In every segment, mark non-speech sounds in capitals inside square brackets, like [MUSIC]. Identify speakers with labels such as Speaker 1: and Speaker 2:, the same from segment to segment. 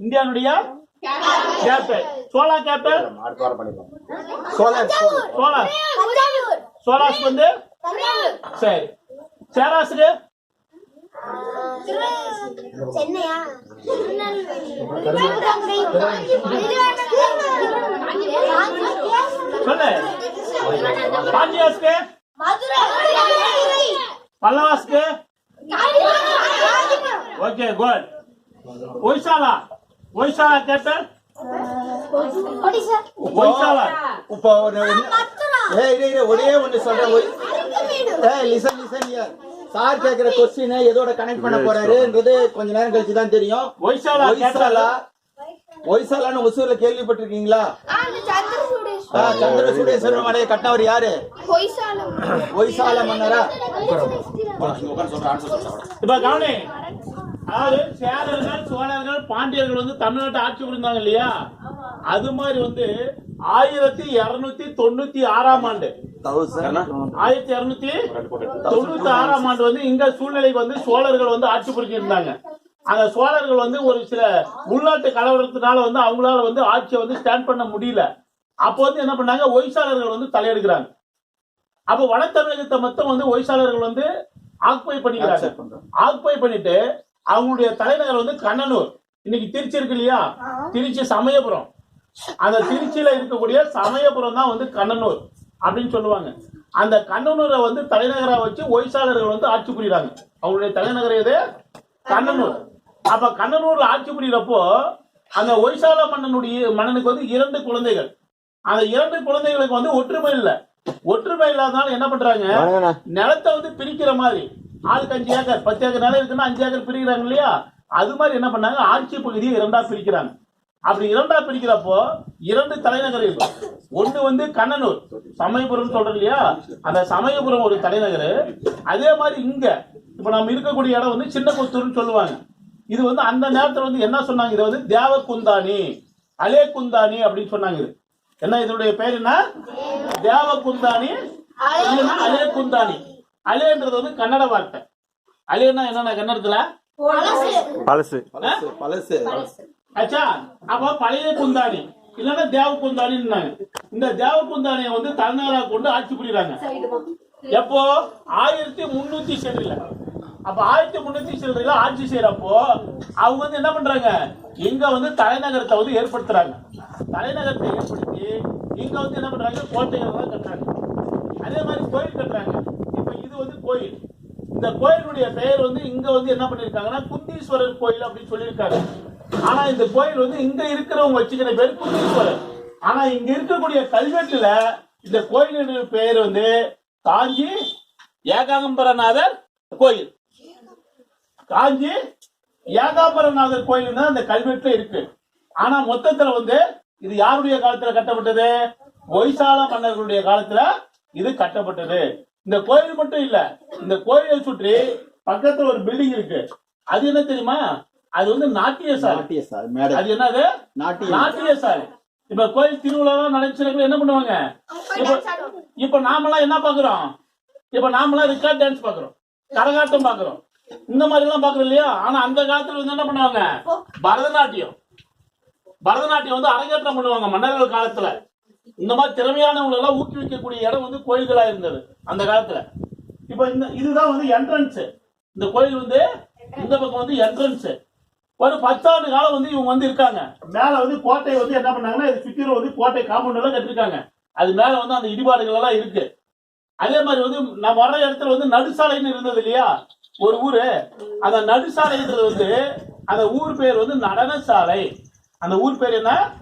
Speaker 1: இந்தியாவுடைய capital Chola capital Chola Cholas வந்து? சரி.
Speaker 2: சென்னையா?
Speaker 1: சொல்லு. பாண்டியாஸ்க்கு?
Speaker 2: Madurai
Speaker 1: பல்லவாஸ்க்கு okay good. Hoysala? Hoysala capital
Speaker 2: Odisha
Speaker 1: Hoysala
Speaker 3: இப்போ ஒரு ஏய் இரு, இரு, ஒரே ஒண்ணு சொல்றேன் ஒய்- ஏய் லிசன் லிசன் சார் கேக்குற கொஸ்டின் எதோட கனெக்ட் பண்ண போறாருன்றது கொஞ்ச நேரம் கழிச்சு தான் தெரியும்.
Speaker 1: ஒய்சாலா
Speaker 3: ஒய்சாலா ஒய்சாலான்னு ஒசூர்ல கேள்விப்பட்டிருக்கீங்களா ஆ, சந்திர சூடேஸ்வரன் மலையை கட்டினவர் யாரு? ஒய்சால மன்னரா?
Speaker 1: இப்ப கவனி. அதாவது சேரர்கள் சோழர்கள் பாண்டியர்கள் வந்து தமிழ்நாட்டை ஆட்சி புரிந்தாங்க இல்லையா? அது மாதிரி வந்து ஆயிரத்தி இருநூத்தி தொண்ணூத்தி ஆறாம் ஆண்டு. ஆயிரத்தி இருநூத்தி தொண்ணூத்தி ஆறாம் ஆண்டு வந்து இங்க சூழ்நிலைக்கு வந்து சோழர்கள் வந்து ஆட்சி புரிஞ்சிருந்தாங்க. அந்த சோழர்கள் வந்து ஒரு சில உள்நாட்டு கலவரத்தினால வந்து அவங்களால வந்து ஆட்சியை வந்து ஸ்டாண்ட் பண்ண முடியல. அப்போ வந்து என்ன பண்ணாங்க? ஒய்சாளர்கள் வந்து தலையெடுக்கிறாங்க அப்ப வட தமிழகத்தை மொத்தம் வந்து ஒய்சாளர்கள் வந்து ஆக்குபை பண்ணிக்கிறாங்க. ஆக்குபை பண்ணிட்டு அவங்களுடைய தலைநகர் வந்து கண்ணனூர். இன்னைக்கு திருச்சி இருக்கு இல்லையா? திருச்சி சமயபுரம். அந்த திருச்சியில இருக்கக்கூடிய சமயபுரம் தான் வந்து கண்ணனூர் அப்படின்னு சொல்லுவாங்க. அந்த கண்ணனூரை வந்து தலைநகரா வச்சு ஒய்சாளர்கள் வந்து ஆட்சி புரியுறாங்க. அவங்களுடைய தலைநகர் எது? கண்ணனூர். அப்ப கண்ணனூர்ல ஆட்சி புரியறப்போ அந்த ஒய்சால மன்னனுடைய மன்னனுக்கு வந்து இரண்டு குழந்தைகள். அந்த இரண்டு குழந்தைகளுக்கு வந்து ஒற்றுமை இல்லை. ஒற்றுமை இல்லாதனால என்ன பண்றாங்க? நிலத்தை வந்து பிரிக்கிற மாதிரி. ஆளுக்கு அஞ்சு ஏக்கர் பத்து ஏக்கர் நிலம் இருக்குன்னா அஞ்சு ஏக்கர் பிரிக்கிறாங்க இல்லையா? அது மாதிரி என்ன பண்ணாங்க? ஆட்சி பகுதியை இரண்டா பிரிக்கிறாங்க. அப்படி இரண்டா பிரிக்கிறப்போ இரண்டு தலைநகர் இருக்கும் ஒன்று வந்து கண்ணனூர் சமயபுரம் சொல்றோம் இல்லையா? அந்த சமயபுரம் ஒரு தலைநகர். அதே மாதிரி இங்க இப்ப நம்ம இருக்கக்கூடிய இடம் வந்து சின்ன கொத்தூர்னு சொல்லுவாங்க. இது வந்து அந்த நேரத்தில் வந்து என்ன சொன்னாங்க? இது வந்து தேவகுந்தானி அலே குந்தானி அப்படின்னு சொன்னாங்க. என்ன இதனுடைய பேர் என்ன? தேவகுந்தானி குந்தானி அலே குந்தானி அலேன்றது வந்து கன்னட வார்த்தை. அலேன்னா என்னன்னா கன்னடத்துல?
Speaker 4: பழசு.
Speaker 3: பழசு.
Speaker 1: ஆச்சா அப்ப பழைய குந்தாணி. இல்லன்னா தேவ குந்தாணின்னாங்க. இந்த தேவ குந்தாணியை வந்து தலைநகரா கொண்டு ஆட்சி புரியுறாங்க. எப்போ? ஆயிரத்தி முன்னூத்தி சில்லறையில. அப்ப ஆயிரத்தி முன்னூத்தி சில்லறையில ஆட்சி செய்யறப்போ அவங்க வந்து என்ன பண்றாங்க? இங்க வந்து தலைநகரத்தை வந்து ஏற்படுத்துறாங்க. தலைநகரத்தை ஏற்படுத்தி இங்க வந்து என்ன பண்றாங்க? கோட்டைகள் தான் கட்டுறாங்க. அதே மாதிரி கோயில் கட்டுறாங்க. கோயில். இந்த கோயிலுடைய பெயர் வந்து இங்க வந்து என்ன பண்ணிருக்காங்கன்னா குந்தீஸ்வரர் கோயில் அப்படின்னு சொல்லியிருக்காங்க. ஆனா இந்த கோயில் வந்து இங்க இருக்கிறவங்க வச்சுக்கிற பேர் குந்தீஸ்வரர் ஆனா இங்க இருக்கக்கூடிய கல்வெட்டுல இந்த கோயிலுடைய பெயர் வந்து காஞ்சி ஏகாம்பரநாதர் கோயில். காஞ்சி ஏகாம்பரநாதர் கோயில் தான் இந்த கல்வெட்டுல இருக்கு. ஆனா மொத்தத்துல வந்து இது யாருடைய காலத்துல கட்டப்பட்டது? ஒய்சால மன்னர்களுடைய காலத்துல இது கட்டப்பட்டது. இந்த கோயில் மட்டும் இல்ல இந்த கோயிலை சுற்றி பக்கத்துல ஒரு பில்டிங் இருக்கு. அது என்ன தெரியுமா? அது வந்து நாட்டிய சாலை.
Speaker 3: நாட்டிய சார் மேடை.
Speaker 1: அது என்னது?
Speaker 3: நாட்டிய
Speaker 1: நாட்டிய சாலை. இப்ப கோயில் திருவிழா நடந்துச்சுன்னா என்ன பண்ணுவாங்க? இப்ப இப்ப நாமெல்லாம் என்ன பாக்குறோம்? இப்ப நாமெல்லாம் ரிக்கார்ட் டான்ஸ் பாக்குறோம். கரகாட்டம் பாக்குறோம். இந்த மாதிரி எல்லாம் பாக்குறோம் இல்லையா? ஆனா அந்த காலத்துல வந்து என்ன பண்ணுவாங்க? பரதநாட்டியம். பரதநாட்டியம் வந்து அரங்கேற்றம் பண்ணுவாங்க மன்னர்கள் காலத்துல. இந்த மாதிரி திறமையானவங்களெல்லாம் ஊக்குவிக்கக்கூடிய இடம் வந்து கோயில்களா இருந்தது அந்த காலத்துல. இப்ப இந்த இதுதான் வந்து என்ட்ரன்ஸ் இந்த கோயில் வந்து இந்த பக்கம் வந்து என்ட்ரன்ஸ் ஒரு பத்தாண்டு காலம் வந்து இவங்க வந்து இருக்காங்க. மேல வந்து கோட்டை வந்து என்ன பண்ணாங்கன்னா இது சுத்திரம் வந்து கோட்டை காம்பவுண்ட் எல்லாம் கட்டிருக்காங்க. அது மேல வந்து அந்த இடிபாடுகள் எல்லாம் இருக்கு. அதே மாதிரி வந்து நம்ம வர இடத்துல வந்து நடுசாலைன்னு இருந்தது இல்லையா? ஒரு ஊரு. அந்த நடுசாலைன்றது வந்து அந்த ஊர் பேர் வந்து நடனசாலை. அந்த ஊர் பேர் என்ன?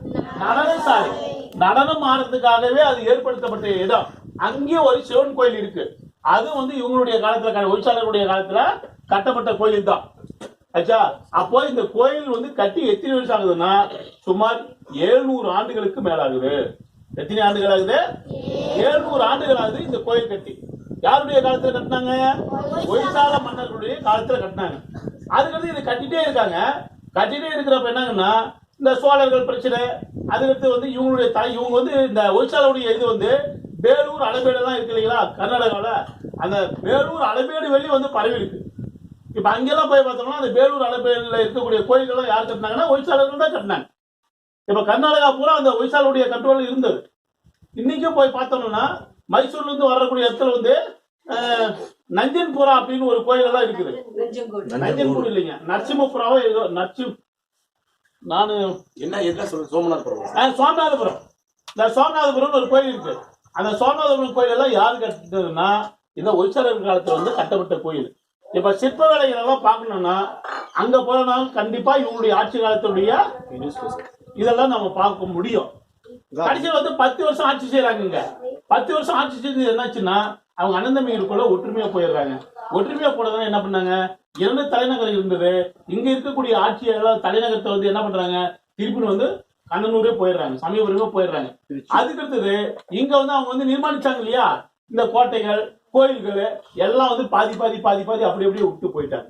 Speaker 1: நடனசாலை. நடனம் ஆடுறதுக்காகவே அது ஏற்படுத்தப்பட்ட இடம். அங்கேயும் ஒரு சிவன் கோயில் இருக்கு. அது வந்து இவங்களுடைய காலத்துல ஒழிச்சாளருடைய காலத்துல கட்டப்பட்ட கோயில் தான். ஆச்சா அப்போ இந்த கோயில் வந்து கட்டி எத்தனை வருஷம் ஆகுதுன்னா சுமார் 700 ஆண்டுகளுக்கு மேலாகுது. எத்தனை ஆண்டுகள் ஆகுது? 700 ஆண்டுகள் ஆகுது இந்த கோயில் கட்டி. யாருடைய காலத்துல கட்டினாங்க? ஒய்சால மன்னர்களுடைய காலத்துல கட்டினாங்க. அதுக்கடுத்து இது கட்டிட்டே இருக்காங்க. கட்டிட்டே இருக்கிறப்ப என்னங்கன்னா இந்த சோழர்கள் பிரச்சனை அதுக்கடுத்து வந்து இவங்களுடைய தாய் இவங்க வந்து இந்த ஒய்சாலுடைய இது வந்து வேலூர் அளபேடு எல்லாம் இருக்கு இல்லைங்களா கர்நாடகாவில் அந்த வேலூர் அளபேடு வெளி வந்து பரவி இருக்கு. இப்ப அங்கெல்லாம் போய் பார்த்தோம்னா அந்த வேலூர் அளப்பேரில் இருக்கக்கூடிய கோயில்கள்லாம் யார் கட்டினாங்கன்னா ஒய்சாளர்கள் தான் கட்டினாங்க. இப்ப கர்நாடகா பூரா அந்த ஒய்சாலுடைய கண்ட்ரோல் இருந்தது. இன்னைக்கும் போய் பார்த்தோம்னா மைசூர்ல இருந்து வரக்கூடிய இடத்துல வந்து நஞ்சன்புரா அப்படின்னு ஒரு கோயில் எல்லாம் இருக்குது நஞ்சன்பூர் இல்லைங்க நரசிம்மபுராவோ ஏதோ நானு
Speaker 5: என்ன என்ன சொல்ற சோமநாத் பர்வதம்
Speaker 1: அஹ், சோமநாதபுரம். இந்த சோமநாதபுரம்னு ஒரு கோயில் இருக்கு. அந்த சோமநாதபுரம் கோயில் எல்லாம் யார் கட்டினதுன்னா இந்த ஒய்சாளர் காலத்துல வந்து கட்டப்பட்ட கோயில். இப்ப சிற்ப வேலைகள் எல்லாம் பார்க்கணும்னா அங்க போனா கண்டிப்பா இவங்களுடைய ஆட்சி காலத்துடைய இதெல்லாம் நம்ம பார்க்க முடியும். கடைசியில் வந்து பத்து வருஷம் ஆட்சி செய்யறாங்க பத்து வருஷம் ஆட்சி செஞ்சது என்னாச்சுன்னா அவங்க அனந்தமிகளுக்குள்ள ஒற்றுமையா போயிடுறாங்க. ஒற்றுமையா போனதுனால என்ன பண்ணாங்க? இரண்டு தலைநகரம் இருந்தது. இங்க இருக்கக்கூடிய ஆட்சியெல்லாம் தலைநகரத்தை வந்து என்ன பண்றாங்க? திருப்பி வந்து கண்ணனூரே போயிடுறாங்க. சமயபுரமே போயிடுறாங்க. அதுக்கு அடுத்தது இங்க வந்து அவங்க வந்து நிர்மாணிச்சாங்க இல்லையா? இந்த கோட்டைகள் கோயில்கள் எல்லாம் வந்து பாதி பாதி பாதி பாதி அப்படி அப்படியே விட்டு போயிட்டாங்க.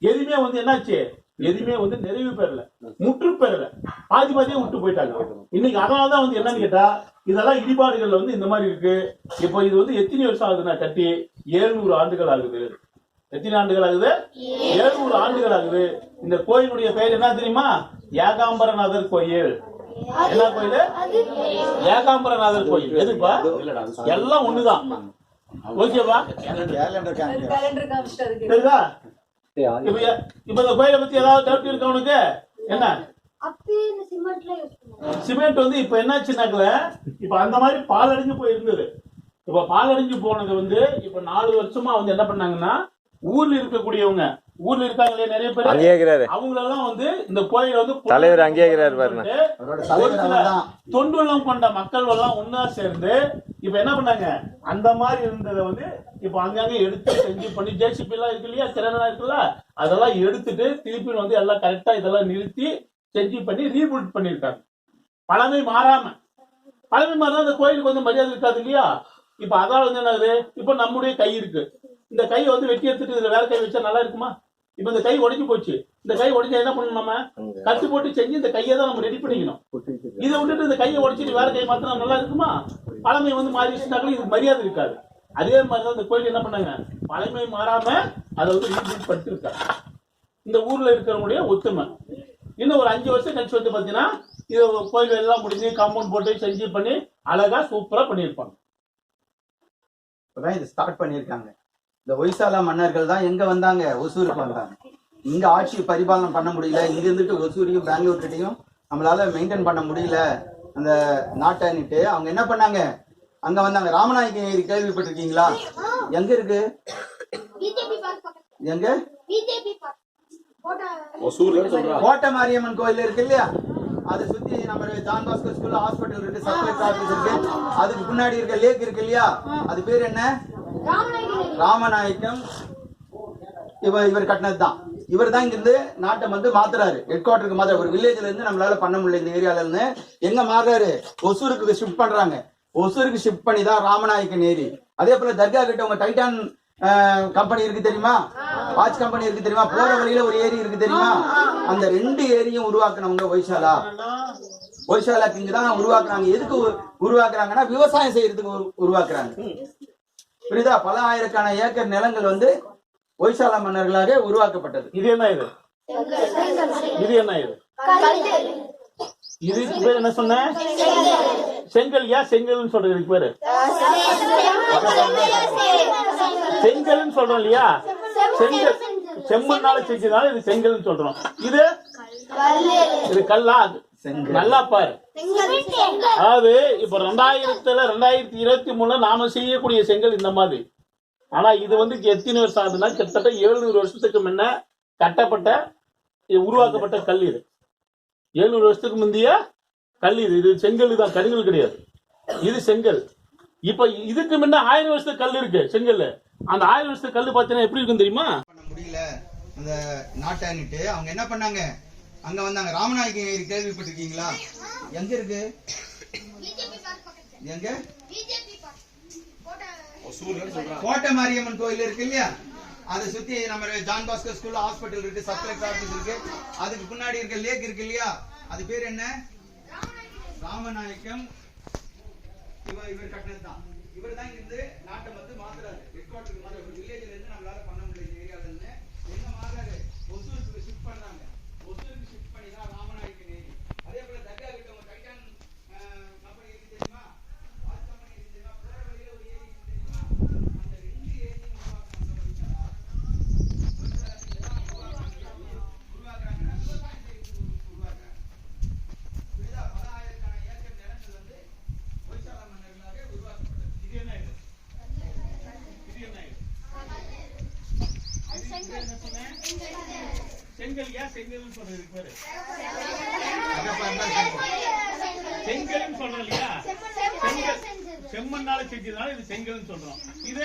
Speaker 1: எதுவுமே வந்து என்னாச்சு? எதுவுமே வந்து நிறைவு பெறல. முற்று பெறல. பாதி பாதியே விட்டு போயிட்டாங்க. இன்னைக்கு அதனாலதான் வந்து என்னன்னு கேட்டா இதெல்லாம் இடிபாடுகள்ல வந்து இந்த மாதிரி இருக்கு. இப்போ இது வந்து எத்தனை வருஷம் ஆகுதுன்னா கட்டி ஏழுநூறு ஆண்டுகள் ஆகுது. எத்தனை ஆண்டுகள் ஆகுது? ஏழுநூறு ஆண்டுகள் ஆகுது. இந்த கோயிலுடைய பெயர் என்ன தெரியுமா? ஏகாம்பரநாதர் கோயில். என்ன கோயில்? ஏகாம்பரநாதர் கோயில். எதுப்பா எல்லாம் ஒண்ணுதான். ஓகேவா? இப்ப இப்ப இந்த கோயிலை பத்தி ஏதாவது டவுட் இருக்கு உனக்கு? என்ன? சிமெண்ட் வந்து இப்ப என்னாச்சுனாக்கல இப்ப அந்த மாதிரி பாலடைஞ்சு போயிருந்தது. இப்ப பாலடைஞ்சு போனது வந்து இப்ப நாலு வருஷமா வந்து என்ன பண்ணாங்கன்னா ஊர்ல இருக்கக்கூடியவங்க ஊர்ல இருக்காங்களே நிறைய பேர்.
Speaker 4: அங்கேயே இருக்கிறாரு
Speaker 1: அவங்களெல்லாம் வந்து இந்த கோயில வந்து
Speaker 4: தலைவர் அங்கேயே இருக்கிறாரு பாருங்க.
Speaker 3: அவர்தான்.
Speaker 1: தொண்டுள்ளம் கொண்ட மக்கள் எல்லாம் ஒன்னா சேர்ந்து இப்ப என்ன பண்ணாங்க? அந்த மாதிரி இருந்ததை வந்து இப்ப அங்கங்க எடுத்து செஞ்சு பண்ணி ஜேசிபி எல்லாம் இருக்கு இல்லையா? திறனெல்லாம் இருக்குல்ல? அதெல்லாம் எடுத்துட்டு திருப்பி வந்து எல்லாம் கரெக்டா இதெல்லாம் நிறுத்தி செஞ்சு பண்ணி ரீபில்ட் பண்ணிருக்காங்க பழமை மாறாம. பழமை மாறினா அந்த கோயிலுக்கு வந்து மரியாதை இருக்காது இல்லையா? இப்ப அதான் வந்து என்னது? இப்ப நம்முடைய கை இருக்கு. இந்த கையை வந்து வெட்டி எடுத்துட்டு இதுல வேற கை வச்சா நல்லா இருக்குமா? இப்ப இந்த கை உடைஞ்சு போச்சு. இந்த கை உடைஞ்சா என்ன பண்ணணும் நம்ம? கட்டு போட்டு செஞ்சு இந்த கையை தான் நம்ம ரெடி பண்ணிக்கணும். இதை விட்டுட்டு இந்த கையை உடைச்சிட்டு வேற கை மாத்தினா நல்லா இருக்குமா? பழமை வந்து மாறிடுச்சுனாலும் இது மரியாதை இருக்காது. அதே மாதிரி தான் இந்த கோயில் என்ன பண்ணாங்க? பழமை மாறாம அதை வந்து ரீபில்ட் இருக்காங்க இந்த ஊர்ல இருக்கிறவங்களுடைய ஒத்துமை. இன்னும் ஒரு அஞ்சு வருஷம் கழிச்சு வந்து பாத்தீங்கன்னா இது கோயில் எல்லாம் முடிஞ்சு காம்பவுண்ட் போட்டு செஞ்சு பண்ணி அழகா சூப்பரா பண்ணியிருப்பாங்க.
Speaker 3: இப்பதான் இது ஸ்டார்ட் பண்ணியிருக்காங்க. இந்த ஒய்சாலா மன்னர்கள் தான் எங்க வந்தாங்க? ஒசூருக்கு வந்தாங்க. இங்க ஆட்சி பரிபாலனை பண்ண முடியல. இங்க இருந்துட்டு ஒசூரையும் பெங்களூர் கிட்டையும் நம்மளால மெயின்டைன் பண்ண முடியல. அந்த நாட்டைன்னுட்டு அவங்க என்ன பண்ணாங்க? அங்க வந்தாங்க. ராமநாயக்க ஏரி கேள்விப்பட்டிருக்கீங்களா? எங்க இருக்கு? எங்க? கோட்டை மாரியம்மன் கோயில் இருக்கு இல்லையா? அதை சுத்தி நம்ம ஜான் பாஸ்கர் ஸ்கூல் ஹாஸ்பிட்டல் இருக்கு சர்க்குலேட் ஆபீஸ் இருக்கு. அதுக்கு பின்னாடி இருக்க லேக் இருக்கு இல்லையா? அது பேர் என்ன? ராமநாயக்கம் இவர் இவர் கட்டினது தான் இவர் தான் இங்கிருந்து நாட்டை வந்து மாத்துறாரு. ஹெட் குவார்டருக்கு மாத்துற ஒரு வில்லேஜ்ல இருந்து நம்மளால பண்ண முடியல இந்த ஏரியால இருந்து எங்க மாறுறாரு? ஒசூருக்கு ஷிஃப்ட் பண்றாங்க. ஒசூருக்கு ஷிஃப்ட் பண்ணி தான் ராமநாயக்கன் ஏரி. அதே போல தர்கா கிட்ட உங்க டைட்டான் கம்பெனி இருக்கு தெரியுமா? வாட்ச் கம்பெனி இருக்கு தெரியுமா? போற வழியில ஒரு ஏரி இருக்கு தெரியுமா? அந்த ரெண்டு ஏரியும் உருவாக்குனவங்க வைசாலா ஒய்சாலா கிங் தான் உருவாக்குறாங்க. எதுக்கு உருவாக்குறாங்கன்னா விவசாயம் செய்யறதுக்கு உருவாக்குறாங்க. புரியுதா? பல ஆயிரக்கான ஏக்கர் நிலங்கள் வந்து ஒய்சால மன்னர்களாக உருவாக்கப்பட்டது.
Speaker 1: இது என்ன இது? இது என்ன இது? இது பேர் என்ன சொன்ன? செங்கல். ஏன் செங்கல்னு சொல்றது இதுக்கு பேரு? செங்கல்னு சொல்றோம் இல்லையா? செங்கல். செம்மண்ணால செஞ்சதுனால இது செங்கல்னு சொல்றோம். இது? இது கல்லா. நல்லா பாரு. அதாவது இப்ப ரெண்டாயிரத்துல ரெண்டாயிரத்தி இருபத்தி மூணுல நாம செய்யக்கூடிய செங்கல் இந்த மாதிரி. ஆனா இது வந்து எத்தனை வருஷம் ஆகுதுன்னா கிட்டத்தட்ட எழுநூறு வருஷத்துக்கு முன்ன கட்டப்பட்ட உருவாக்கப்பட்ட கல் இது. எழுநூறு வருஷத்துக்கு முந்தைய கல் இது. இது செங்கல் தான் கருங்கல் கிடையாது. இது செங்கல். இப்ப இதுக்கு முன்ன ஆயிரம் வருஷத்துக்கு கல் இருக்கு செங்கல் அந்த ஆயிரம் வருஷத்துக்கு கல் பாத்தீங்கன்னா எப்படி இருக்கும் தெரியுமா?
Speaker 3: பண்ண முடியல. அந்த நாட்டைன்னுட்டு அவங்க என்ன பண்ணாங்க? அங்க வந்தாங்க. ராமநாயக்கன் ஏரி கேள்விப்பட்டிருக்கீங்களா? எங்க இருக்கு? எங்க? கோட்டை மாரியம்மன் கோயில் இருக்கு இல்லையா? அதை சுத்தி நம்ம ஜான் பாஸ்கர் ஸ்கூல்ல ஹாஸ்பிட்டல் இருக்கு சப் கலெக்டர் ஆபீஸ் இருக்கு. அதுக்கு பின்னாடி இருக்க லேக் இருக்கு இல்லையா? அது பேர் என்ன? ராமநாயக்கம். இவர் இவர் கட்டினது தான் இவர் தான் இருந்து நாட்டை வந்து மாத்துறாரு. ஹெட் குவார்டருக்கு மாத்துறாரு. வில்லேஜ்ல இருந்து நம்மளால பண்ண முடியல இந்த ஏரியால இருந்து எங்க மாறுறாரு
Speaker 1: செங்கல் ஏன் செங்கல் சொல்றது பேரு? செங்கல் சொல்றோம் இல்லையா செங்கல் செம்மண்ணால செஞ்சதுனால இது செங்கல்னு சொல்றோம். இது?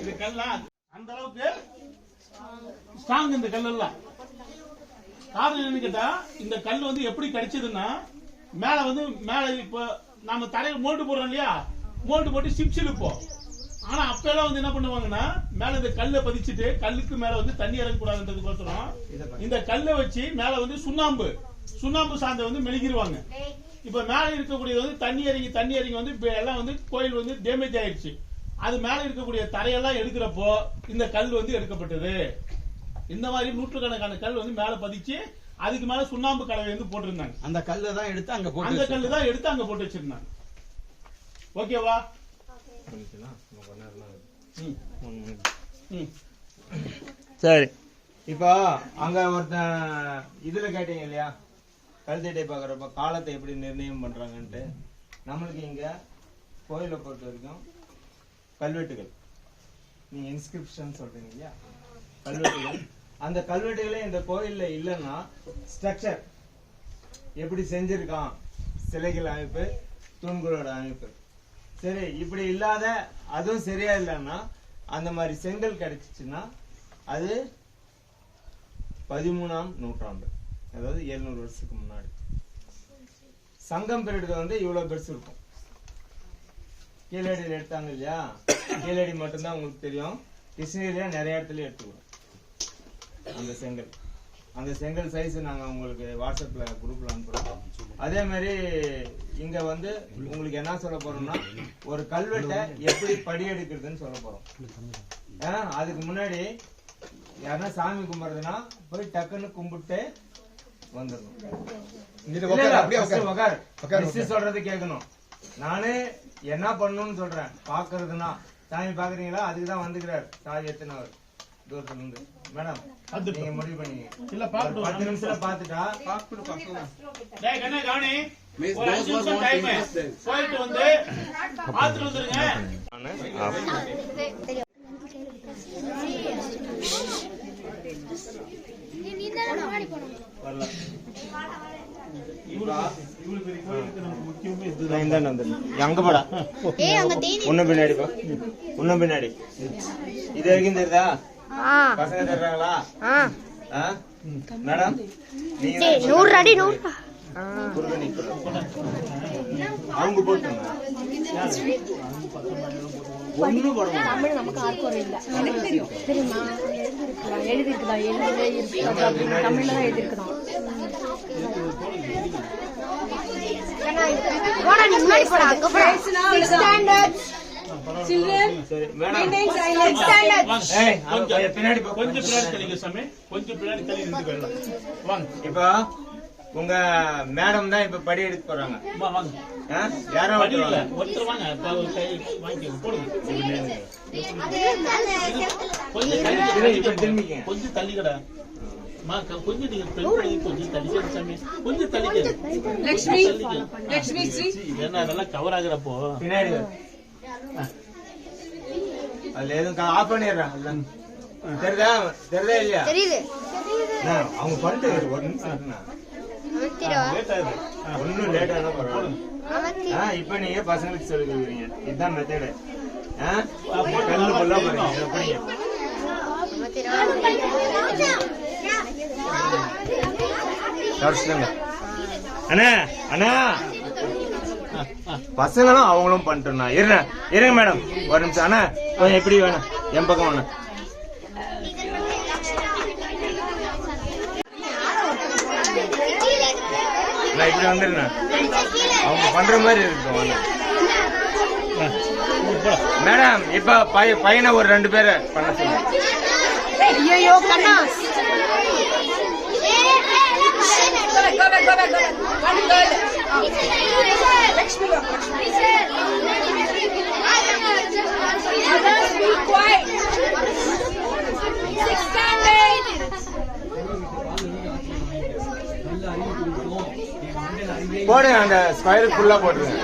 Speaker 1: இது கல்லா? அந்த அளவுக்கு ஸ்ட்ராங் இந்த கல்லெல்லாம். காரணம் என்னன்னு கேட்டா இந்த கல் வந்து எப்படி கிடைச்சதுன்னா மேல வந்து மேல இப்ப நாம தரையில் மோல்டு போடுறோம் இல்லையா? மோல்டு போட்டு சிப்ஸ் இழுப்போம். ஆனா அப்ப எல்லாம் வந்து என்ன பண்ணுவாங்கன்னா மேல இந்த கல்லை பதிச்சுட்டு கல்லுக்கு மேல வந்து தண்ணி இறங்கக்கூடாதுன்றதுக்கோசரம் இந்த கல்லை வச்சு மேல வந்து சுண்ணாம்பு சுண்ணாம்பு சாந்தை வந்து மெழுகிருவாங்க. இப்ப மேல இருக்கக்கூடியது வந்து தண்ணி இறங்கி தண்ணி இறங்கி வந்து எல்லாம் வந்து கோயில் வந்து டேமேஜ் ஆயிடுச்சு. அது மேல இருக்கக்கூடிய தரையெல்லாம் எடுக்கிறப்போ இந்த கல் வந்து எடுக்கப்பட்டது. இந்த மாதிரி நூற்றுக்கணக்கான கல் வந்து மேல பதிச்சு அதுக்கு மேல சுண்ணாம்பு கலவை வந்து போட்டிருந்தாங்க.
Speaker 3: அந்த கல்லை தான் எடுத்து அங்க
Speaker 1: அந்த
Speaker 3: போட்டு
Speaker 1: கல்லு தான் எடுத்து அங்க போட்டு வச்சிருந்தாங்க. ஓகேவா? ம். ம்.
Speaker 6: சரி. இப்போ அங்க ஒருத்தன் இதுல கேட்டீங்க இல்லையா? கழுத்தட்டை பாக்குறப்ப காலத்தை எப்படி நிர்ணயம் பண்றாங்கன்ட்டு. நம்மளுக்கு இங்க கோயிலை பொறுத்த வரைக்கும் கல்வெட்டுகள். நீங்க இன்ஸ்கிரிப்ஷன் சொல்றீங்க இல்லையா? கல்வெட்டுகள். அந்த கல்வெட்டுகளே இந்த கோயில்ல இல்லைன்னா ஸ்ட்ரக்சர் எப்படி செஞ்சிருக்கான்? சிலைகள் அமைப்பு தூண்களோட அமைப்பு. சரி இப்படி இல்லாத அதுவும் சரியா இல்லைன்னா அந்த மாதிரி செங்கல் கிடைச்சிச்சுன்னா அது பதிமூணாம் நூற்றாண்டு. அதாவது எழுநூறு வருஷத்துக்கு முன்னாடி. சங்கம் பீரியடுக்கு வந்து இவ்வளவு பெருசு இருக்கும். கீழடியில் எடுத்தாங்க இல்லையா? கீழடி மட்டும்தான் உங்களுக்கு தெரியும். கிருஷ்ணகிரியில நிறைய இடத்துல எடுத்துக்கிறோம் அந்த செங்கல். அந்த செங்கல் சைஸ் நாங்க உங்களுக்கு வாட்ஸ்அப்ல குரூப்ல அனுப்புறோம். அதே மாதிரி இங்க வந்து உங்களுக்கு என்ன சொல்ல போறோம்னா ஒரு கல்வெட்டை எப்படி படி எடுக்கிறதுன்னு சொல்ல போறோம். ஏன்னா அதுக்கு முன்னாடி யாருன்னா சாமி கும்பிடுறதுன்னா போய் டக்குன்னு கும்பிட்டு வந்துடணும். சொல்றது கேட்கணும் நானு என்ன பண்ணணும்னு சொல்றேன். பாக்குறதுன்னா. சாமி பாக்குறீங்களா? அதுக்கு தான் வந்துக்கிறார். சாவி எத்தனவர். தூரத்துல இருந்து மேடம்
Speaker 1: அது
Speaker 6: நீங்க முடிவு பண்ணீங்க
Speaker 1: இல்ல பாக்கணும்
Speaker 6: பாத்துட்டா
Speaker 1: டேய் கண்ணே கவனி. ஒரு நிமிஷம் டைம். போயிட்டு வந்து பாத்துட்டு வந்துருங்க.
Speaker 6: பின்னாடி போ. உன்ன பின்னாடி. இது வரைக்கும் தெரியுதா? பசங்க தர்றாங்களா? ஆ? மேடம்
Speaker 2: நூறு அடி நூறு.
Speaker 6: அவங்க போட்டுங்க ஒண்ணு போட.
Speaker 7: தமிழ் நமக்கு ஆர்வம் இல்லை. எனக்கு தெரியும்? தெரியுமா எழுதிருக்கலாம் எழுதிருக்கலாம் எழுதவே இருக்காது அப்படின்னு தமிழ்ல தான் எழுதிருக்கணும்
Speaker 2: போடா நீ முன்னாடி போடா அங்க போடா. ஸ்டாண்டர்ட்
Speaker 6: பின்னாடி
Speaker 1: கொஞ்சம் பின்னாடி தள்ளிங்க சாமி. கொஞ்சம் பின்னாடி வாங்க.
Speaker 6: இப்போ உங்க மேடம் தான் இப்ப படி எடுக்க போறாங்க.
Speaker 1: அம்மா, வாங்க.
Speaker 6: ஆ? யாரோ
Speaker 1: படி இல்ல.
Speaker 6: ஒருத்தர்
Speaker 1: வாங்க. கொஞ்சம் தள்ளி
Speaker 6: திரும்பிக்கங்க.
Speaker 1: கொஞ்சம் கொஞ்சம் தள்ளிக்க லட்சுமி லட்சுமி ஸ்ரீ. ஏன்னா அதெல்லாம் கவர் ஆகுறப்போ.
Speaker 6: பின்னாடி. அதுல எதுவும் ஆஃப் பண்ணிடுறேன். தெரியுதா? தெரியுதா இல்லையா?
Speaker 2: தெரியுது.
Speaker 6: அவங்க பண்ணிட்டு ஒரு நிமிஷம் இருண்ணா.
Speaker 2: அமர்த்திடவா?
Speaker 1: லேட் ஆகுது
Speaker 6: ஒண்ணும் லேட் ஆனா பரவாயில்ல இப்ப நீங்க பசங்களுக்கு சொல்லி கொடுக்குறீங்க இதுதான் மெத்தடு கல்லு கொல்லா பாருங்க இதை பிடிங்க. தொடச்சிடுங்க. அண்ணா அண்ணா. பசங்களும் அவங்களும் பண்ணிட்டோம்ண்ணா. இருங்க இருங்க மேடம். ஒரு நிமிஷம். அண்ணா கொஞ்சம் எப்படி வேணும்? என் பக்கம் வேணும் நான் இப்படி வந்துடுறேன் அவங்க பண்ற மாதிரி இருக்கும் மேடம் இப்ப பைய- பையனை ஒரு ரெண்டு பேரை பண்ண சொல்லுங்க. போடுங்க அந்த ஸ்கொயர் ஃபுல்லா போட்டுருங்க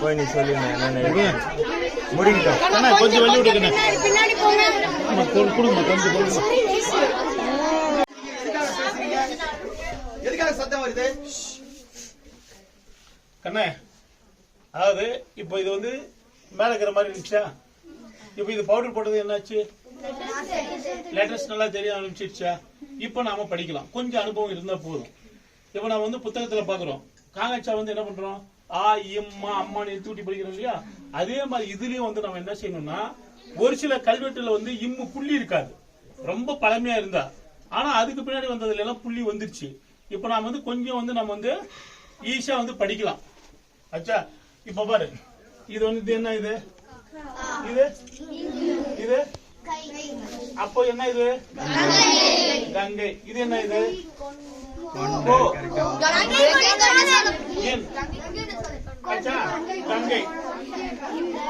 Speaker 6: போய் நீ சொல்லுங்க என்னென்ன. முடிக்கிட்டோம்
Speaker 1: கொஞ்சம் வெளிய விடுங்க கொடுங்க கொஞ்சம் கொடுங்க
Speaker 3: வருது.
Speaker 1: கண்ணே அதாவது இப்போ இது வந்து மேல இருக்கிற மாதிரி இருந்துச்சா? இப்போ இது பவுடர் போட்டது என்னாச்சு? லேட்டஸ்ட் நல்லா தெரிய ஆரம்பிச்சிருச்சா? இப்போ நாம படிக்கலாம். கொஞ்சம் அனுபவம் இருந்தா போதும். இப்போ நம்ம வந்து புத்தகத்துல பாக்குறோம் காங்கச்சா வந்து என்ன பண்றோம்? ஆ இம்மா அம்மான்னு தூட்டி படிக்கிறோம் இல்லையா? அதே மாதிரி இதுலயும் வந்து நம்ம என்ன செய்யணும்னா ஒரு சில கல்வெட்டுல வந்து இம்மு புள்ளி இருக்காது. ரொம்ப பழமையா இருந்தா. ஆனா அதுக்கு பின்னாடி வந்ததுல எல்லாம் புள்ளி வந்துருச்சு. இப்போ நாம வந்து கொஞ்சம் வந்து நம்ம வந்து ஈஸியா வந்து படிக்கலாம். அச்சா இப்ப பாரு. இது வந்து இது என்ன இது? இது? இது? அப்போ என்ன இது? கங்கை. இது என்ன இது? அச்சா கங்கை.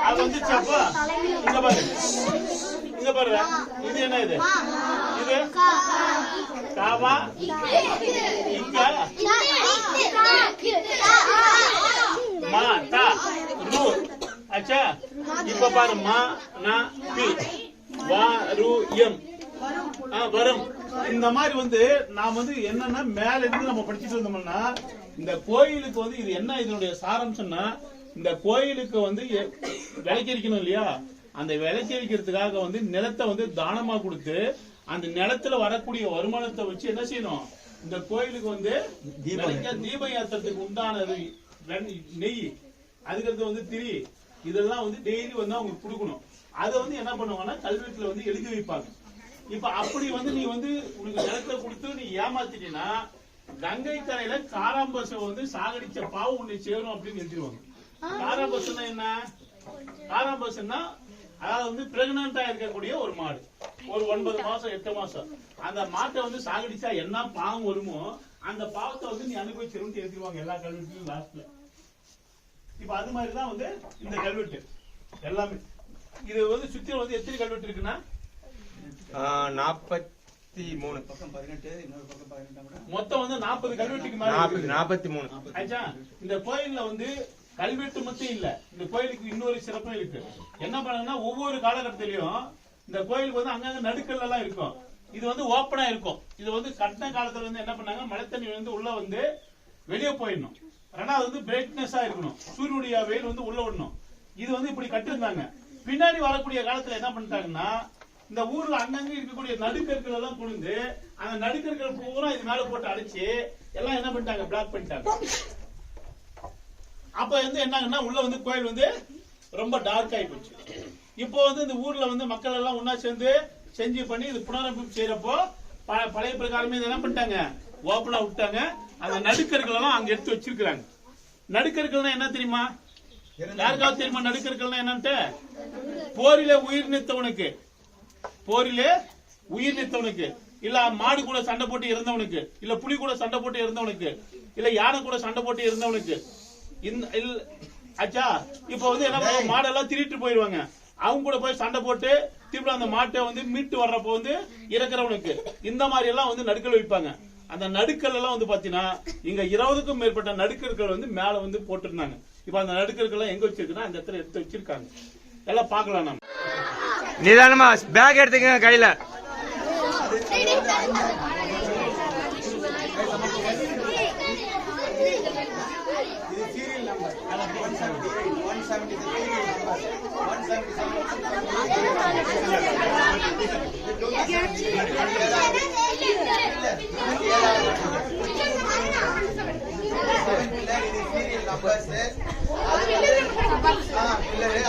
Speaker 1: அது வந்து சப்பா. இங்க பாரு. இங்க பாரு இது என்ன இது? இது? காவா? மா தா ரு. அச்சா இப்ப பாரு மா நா பி. வா ரு எம். வரும். இந்த மாதிரி வந்து நாம் வந்து என்னன்னா மேல இருந்து நம்ம படிச்சுட்டு இருந்தோம்னா இந்த கோயிலுக்கு வந்து இது என்ன இதனுடைய சாரம்சம்னா இந்த கோயிலுக்கு வந்து எ- விலைக்கரிக்கணும் இல்லையா? அந்த விலைக்கரிக்கிறதுக்காக வந்து நிலத்தை வந்து தானமா கொடுத்து அந்த நிலத்துல வரக்கூடிய வருமானத்தை வச்சு என்ன செய்யணும்? இந்த கோயிலுக்கு வந்து தீபம் ஏத்துறதுக்கு உண்டானது நெய். அதுக்கடுத்து வந்து திரி. இதெல்லாம் வந்து டெய்லி வந்து அவங்க கொடுக்கணும். அதை வந்து என்ன பண்ணுவாங்கன்னா கல்வெட்டுல வந்து எழுதி வைப்பாங்க. இப்ப அப்படி வந்து நீ வந்து உனக்கு நிலத்தை கொடுத்து நீ ஏமாத்திட்டீங்கன்னா கங்கை கரையில காராம்பசம் வந்து சாகடிச்ச பாவம் உன்னை சேரும் அப்படின்னு எழுதிருவாங்க காராம்பசம்னா என்ன? காராம்பசம்னா அதாவது வந்து பிரெக்னண்டா இருக்கக்கூடிய ஒரு மாடு. ஒரு ஒன்பது மாசம் எட்டு மாசம். அந்த மாட்டை வந்து சாகடிச்சா என்ன பாவம் வருமோ அந்த பாவத்தை வந்து நீ அனுபவிச்சிருன்னு எழுதிருவாங்க எல்லா கல்வெட்டுலயும் லாஸ்ட்ல இப்ப அது மாதிரிதான் வந்து இந்த கல்வெட்டு. எல்லாமே. இது வந்து சுத்தி வந்து எத்தனை கல்வெட்டு இருக்குன்னா?
Speaker 6: நாற்பத்தி மூணு.
Speaker 3: பக்கம் பதினெட்டு இன்னொரு பக்கம் பதினெட்டாம் கூட
Speaker 1: மொத்தம் வந்து நாற்பது கல்வெட்டுக்கு
Speaker 6: நாற்பத்தி மூணு.
Speaker 1: ஆச்சா? இந்த கோயில்ல வந்து கல்வெட்டு மட்டும் இல்ல இந்த கோயிலுக்கு இன்னொரு சிறப்பும் இருக்கு. என்ன பண்ணுங்கன்னா ஒவ்வொரு காலகட்டத்திலயும் இந்த கோயிலுக்கு வந்து அங்கங்க நடுக்கல்ல எல்லாம் இருக்கும். இது வந்து ஓப்பனா இருக்கும். இது வந்து கட்டின காலத்துல வந்து என்ன பண்ணாங்க மழை தண்ணி வந்து உள்ள வந்து வெளியே போயிடணும். ரெண்டாவது வந்து பிரைட்னஸா இருக்கணும். சூரியனுடைய வெயில் வந்து உள்ள விடணும். இது வந்து இப்படி கட்டிருந்தாங்க பின்னாடி வரக்கூடிய காலத்துல என்ன பண்ணிட்டாங்கன்னா இந்த ஊர்ல அங்கங்க இருக்கக்கூடிய நடுக்கற்கள் எல்லாம் குளிந்து அந்த நடுக்கற்கள் பூரா இது மேல போட்டு அடிச்சு எல்லாம் என்ன பண்ணிட்டாங்க பிளாக் பண்ணிட்டாங்க. அப்ப வந்து என்னங்கன்னா உள்ள வந்து கோயில் வந்து ரொம்ப டார்க் ஆகி போச்சு. இப்போ வந்து இந்த ஊர்ல வந்து மக்கள் எல்லாம் ஒண்ணா சேர்ந்து செஞ்சு பண்ணி இது புனரமைப்பு செய்யறப்போ பழைய பிரகாரமே என்ன பண்ணிட்டாங்க? ஓப்பனா விட்டாங்க. அந்த நடுக்கர்கள் எல்லாம் அங்க எடுத்து வச்சிருக்காங்க நடுக்கர்கள்னா என்ன தெரியுமா? யாருக்காவது தெரியுமா நடுக்கர்கள்னா என்னன்ட்டு? போரிலே உயிர் நித்தவனுக்கு. போரிலே உயிர் நித்தவனுக்கு. இல்ல மாடு கூட சண்டை போட்டு இறந்தவனுக்கு. இல்ல புலி கூட சண்டை போட்டு இறந்தவனுக்கு. இல்ல யானை கூட சண்டை போட்டு இறந்தவனுக்கு. இந்த இல்ல அச்சா இப்ப வந்து என்ன மாடெல்லாம் திருட்டு போயிருவாங்க. அவங்க கூட போய் சண்டை போட்டு திருப்பி அந்த மாட்டை வந்து மீட்டு வர்றப்போ வந்து இறக்குறவனுக்கு. இந்த மாதிரி எல்லாம் வந்து நடுக்கல் வைப்பாங்க. அந்த நடுக்கல் எல்லாம் வந்து பாத்தீங்கன்னா இங்க இருபதுக்கும் மேற்பட்ட நடுக்கற்கள் வந்து மேல வந்து போட்டிருந்தாங்க. இப்ப அந்த நடுக்கற்கள் எங்க வச்சிருக்குன்னா அந்த இடத்துல எடுத்து வச்சிருக்காங்க. எல்லாம் பார்க்கலாம் நம்ம.
Speaker 6: நிதானமா பேக் எடுத்துக்கங்க கையில.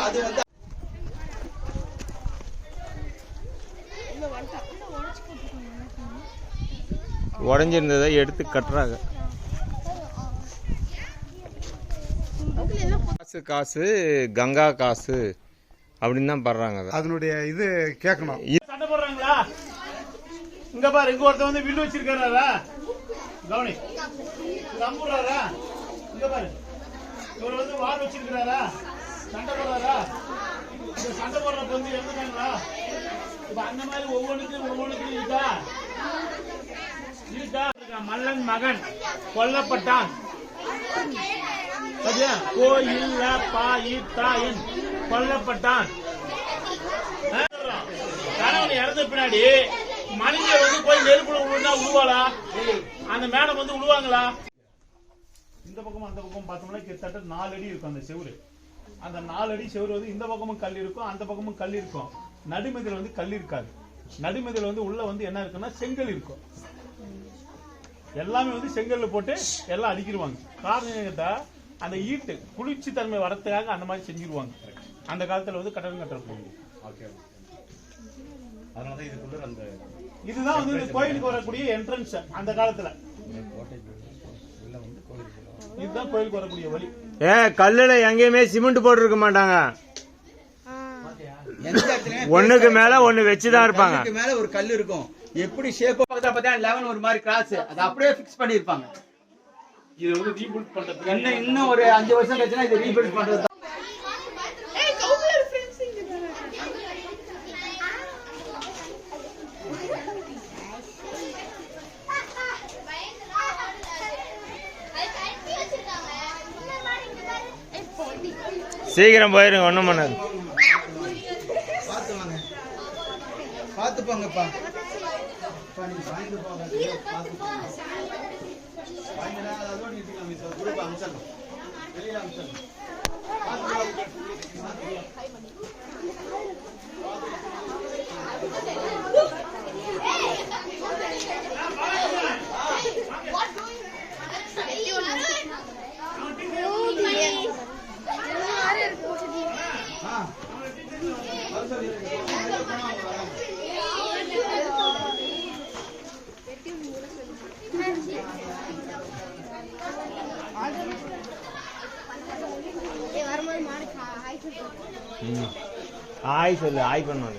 Speaker 3: அது வந்து
Speaker 6: உடஞ்சிருந்ததை எடுத்து கட்டுறாங்க. காசு காசு கங்கா காசு அப்படின்னு தான் படுறாங்க அதை.
Speaker 8: அதனுடைய இது கேட்கணும்.
Speaker 1: சண்டை போடுறாங்களா? இங்க பாரு இங்க ஒருத்தன் வந்து வில்லு வச்சிருக்காரா கவனி. நம்புறாரா இங்க பாரு. இவர் வந்து வார் வச்சிருக்கிறாரா? சண்டை போடுறாரா? இந்த சண்டை போடுறப்ப வந்து இறந்துட்டாங்களா? இப்ப அந்த மாதிரி ஒவ்வொன்றுக்கும் ஒவ்வொன்றுக்கும் இருக்கா? இருக்கா? மல்லன் மகன் கொல்லப்பட்டான். சரியா? கோயில் இல்ல கொல்லப்பட்டான் கணவன் இறந்த பின்னாடி மனைவிய வந்து போய் நெருப்புல விழுந்தா உழுவாளா? அந்த மேடம் வந்து உழுவாங்களா? இந்த பக்கம் அந்த பக்கம் பார்த்தோம்னா கிட்டத்தட்ட நாலு அடி இருக்கும் அந்த செவுரு. அந்த நாலு அடி செவுரு வந்து இந்த பக்கமும் கல் இருக்கும் அந்த பக்கமும் கல் இருக்கும். நடுமதியில் வந்து கல் இருக்காது. நடுமதியில் வந்து உள்ள வந்து என்ன இருக்குன்னா செங்கல் இருக்கும். எல்லாமே வந்து செங்கல்ல போட்டு எல்லாம் அடிக்கிடுவாங்க காரணம் என்ன கேட்டா அந்த ஈட்டு குளிர்ச்சி தன்மை வரத்துக்காக அந்த மாதிரி செஞ்சிருவாங்க. அந்த காலத்துல வந்து
Speaker 5: அதனாலதான் இதுக்குள்ள அந்த
Speaker 1: இதுதான் வந்து கோயிலுக்கு வரக்கூடிய என்ட்ரன்ஸ் அந்த காலத்துல. இதுதான் கோயிலுக்கு வரக்கூடிய வழி.
Speaker 6: ஏ கல்லுல எங்கேயுமே சிமெண்ட் போட்டிருக்க மாட்டாங்க.
Speaker 3: எந்த இடத்துலயுமே [LAUGHS]
Speaker 6: ஒண்ணுக்கு மேல ஒண்ணு வச்சுதான் இருப்பாங்க.
Speaker 3: மேல ஒரு கல் இருக்கும். எப்படி ஷேப் பார்த்தா பார்த்தா லெவன் ஒரு மாதிரி கிராஸ் அதை அப்படியே ஃபிக்ஸ் பண்ணிருப்பாங்க
Speaker 1: இது வந்து ரீபில்ட் பண்றதுக்கு
Speaker 3: இன்னும் இன்னும் ஒரு அஞ்சு வருஷம் கழிச்சுனா இது ரீபில்ட் பண்றது தான்.
Speaker 6: சீக்கிரம் போயிருங்க ஒண்ணும் பண்ணாது.
Speaker 3: பார்த்து வாங்க. பார்த்து போங்கப்பா. வெளியில அனுப்பிச்சிடலாம்.
Speaker 6: ஆய் சொல்லு ஆய் பண்ணு